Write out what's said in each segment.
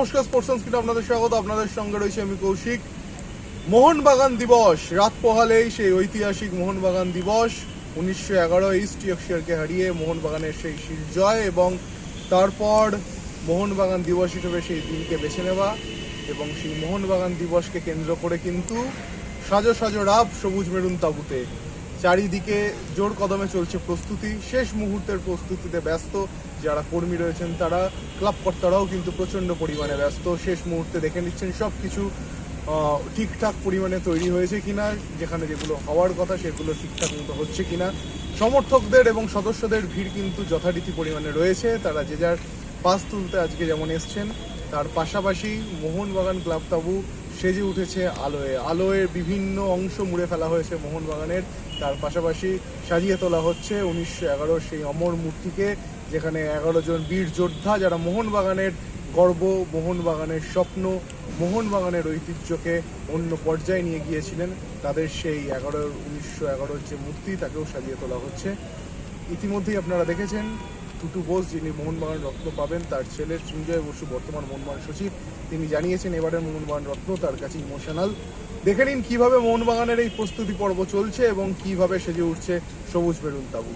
নমস্কার স্পোর্টস সংস্কৃতি আপনাদের স্বাগত। আপনাদের সঙ্গে রয়েছে আমি কৌশিক। মোহনবাগান দিবস, রাত পোহালেই সেই ঐতিহাসিক মোহনবাগান দিবস। উনিশশো এগারো ইস্ট ইয়র্কশিয়ারকে হারিয়ে মোহনবাগানের সেই জয় এবং তারপর মোহনবাগান দিবস হিসেবে সেই দিনকে বেছে নেওয়া এবং সেই মোহনবাগান দিবসকে কেন্দ্র করে কিন্তু সাজো সাজো রাব সবুজ মেরুন তাঁবুতে চারিদিকে জোর কদমে চলছে প্রস্তুতি। শেষ মুহূর্তের প্রস্তুতিতে ব্যস্ত যারা কর্মী রয়েছেন, তারা ক্লাব কর্তারাও কিন্তু প্রচণ্ড পরিমাণে ব্যস্ত। শেষ মুহূর্তে দেখে নিচ্ছেন সব কিছু ঠিকঠাক পরিমাণে তৈরি হয়েছে কিনা, যেখানে যেগুলো হওয়ার কথা সেগুলো ঠিকঠাক মতো হচ্ছে কিনা। সমর্থকদের এবং সদস্যদের ভিড় কিন্তু যথারীতি পরিমাণে রয়েছে। তারা যে যার পাস তুলতে আজকে যেমন এসছেন, তার পাশাপাশি মোহনবাগান ক্লাব তাবু সেজে উঠেছে আলোয়। আলোয়ের বিভিন্ন অংশ মুড়ে ফেলা হয়েছে মোহনবাগানের তার পাশাপাশি সাজিয়ে তোলা হচ্ছে উনিশশো সেই অমর মূর্তিকে, যেখানে এগারো জন বীর যোদ্ধা যারা মোহনবাগানের গর্ব, মোহনবাগানের স্বপ্ন, মোহনবাগানের ঐতিহ্যকে অন্য পর্যায়ে নিয়ে গিয়েছিলেন। তাদের সেই এগারো, উনিশশো এগারোর যে মূর্তি, তাকেও সাজিয়ে তোলা হচ্ছে। ইতিমধ্যেই আপনারা দেখেছেন টুটু বোস যিনি মোহনবাগান রত্ন পাবেন, তার ছেলে সঞ্জয় বসু, বর্তমান মোহনবাগান সচিব, তিনি জানিয়েছেন এবারের মোহনবাগান রত্ন তার কাছে ইমোশনাল দেখে নিন কীভাবে মোহনবাগানের এই প্রস্তুতি পর্ব চলছে এবং কীভাবে সেজে উঠছে সবুজ বেরুন তাবু।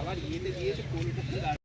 আবার ইয়েতে দিয়েছে কলকাতা